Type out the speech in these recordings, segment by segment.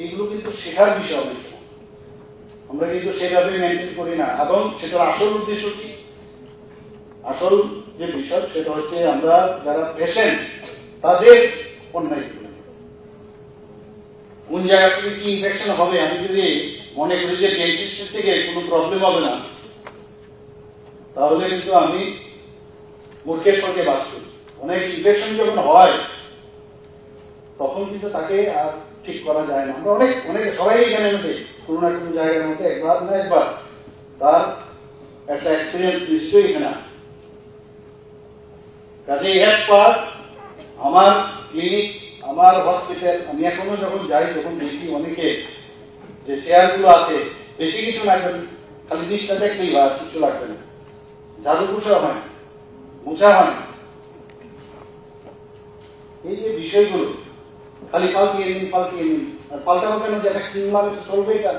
এগুলো কিন্তু শেখার বিষয় আমরা কিন্তু সেভাবে মেনটেন করি না। এবং সেটার আসল উদ্দেশ্য কি? আসল যে বিষয়, সেটা হচ্ছে আমরা যারা পেশেন্ট তাদের অন্যায় করি। কোন জায়গা থেকে কি ইনফেকশন হবে? আমি যদি মনে করি যে ডেন্টিস্ট থেকে কোনো প্রবলেম হবে না, তাহলে কিন্তু আমি মূর্খের সঙ্গে বাস করি। অনেক ইনফেকশন যখন হয় তখন কিন্তু তাকে আর ঠিক করা যায় না। আমরা অনেক অনেক সবাই এখানে মধ্যে কোনো না কোনো জায়গার মধ্যে একবার না একবার তার একটা এক্সপিরিয়েন্স নিশ্চয়ই এখানে আছে। কাজে একবার আমার ক্লিনিক আমার হসপিটাল আমি এখনও যখন যাই তখন দেখি অনেকে যে চেয়ারগুলো আছে, বেশি কিছু লাগবে না। খালি জিনিসটা দেখলেই বা কিছু লাগবে না। ঝাড়ু পোষা হয়, মোছা হয়। এই যে বিষয়গুলো খালি পাল্টিয়ে নিন পাল্টিয়ে নিন আর পাল্টাবো কেন যে একটা ক্লিন মানে চলবে এটা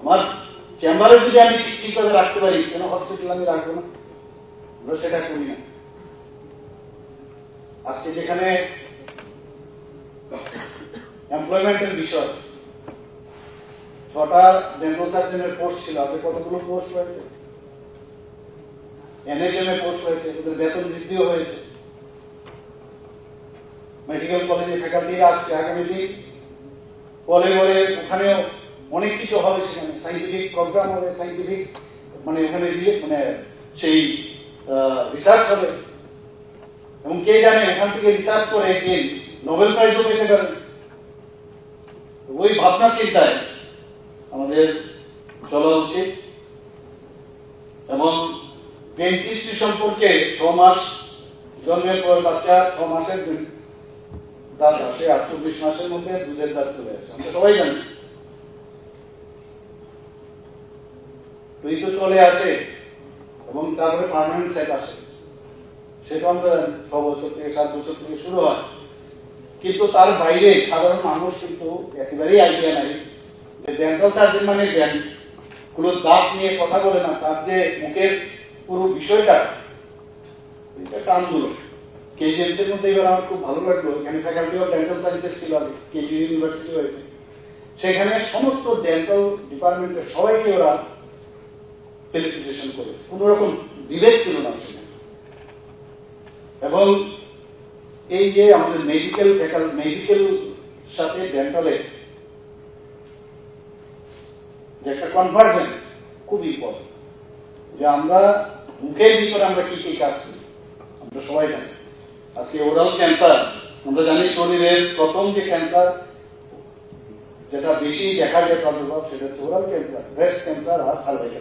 আমার চেম্বারে যদি আমি ঠিক করে রাখতে পারি, কেন হসপিটাল আমি রাখব না? আমরা সেটা করি না। আজকে যেখানে এমপ্লয়মেন্টের বিষয়, ছটা ডেন্টাল সার্জনের পোস্ট ছিল, আজকে কতগুলো পোস্ট হয়েছে? এনএচএম এ পোস্ট হয়েছে, ওদের বেতন বৃদ্ধিও হয়েছে। মেডিকেল কলেজে ফ্যাকাল্টিরা আসছে। আগামী দিন বলে বলে ওখানেও অনেক কিছু হবে সেখানে। সাইন্টিফিক প্রোগ্রাম হবে সাইন্টিফিক মানে ওখানে মানে সেই রিসার্চ হবে। এবং কে জানে ওখান থেকে রিসার্চ করে একদিন নোবেল প্রাইজও পেতে পারেন ওই ভাবনা চিন্তায় আমাদের চলা উচিত। এবং ডেন্টিস্ট্রি সম্পর্কে ছ মাস জন্মের পর বাচ্চা ছ মাসের দাঁত আসে আর চব্বিশ মাসের মধ্যে দুধের দাঁত চলে আসে। সবাই জানি। তুই তো চলে আসে এবং তারপরে সেট আসে। সেটা আমরা ছ বছর থেকে, সাত বছর থেকে শুরু হয়। কিন্তু তার বাইরে সাধারণ মানুষ কিন্তু একেবারেই আইডিয়া নাই যে ডেন্টাল সার্জন মানে দাঁত নিয়ে কথা বলে না, তার যে মুখের পুরো বিষয়টা, এটা একটা আন্দোলন। কেজিএমসি এর মধ্যে এবার আমার খুব ভালো লাগল। এখানে ফ্যাকাল্টি অফ ডেন্টাল ছিল আগে কেজি ইউনিভার্সিটি হয়েছে সেখানে সমস্ত ডেন্টাল ডিপার্টমেন্টের সবাইকে ওরা ফেলিসিটেশন করে। রকম ছিল না এবং এই যে আমাদের মেডিকেল ফ্যাকাল মেডিকেল সাথে ডেন্টালে যে একটা কনভার্জেন্স খুব ইম্পর্টেন্ট যে আমরা মুখের ভিতরে আমরা কি কি কাজ করি, আমরা সবাই জানি। আজকে ওরাল ক্যান্সার আমরা জানি শরীরের প্রথম যে ক্যান্সার যেটা বেশি দেখা যায় প্রাদুর্ভাব সেটা হচ্ছে ওরাল ক্যান্সার ব্রেস্ট ক্যান্সার আর সার্ভাইকাল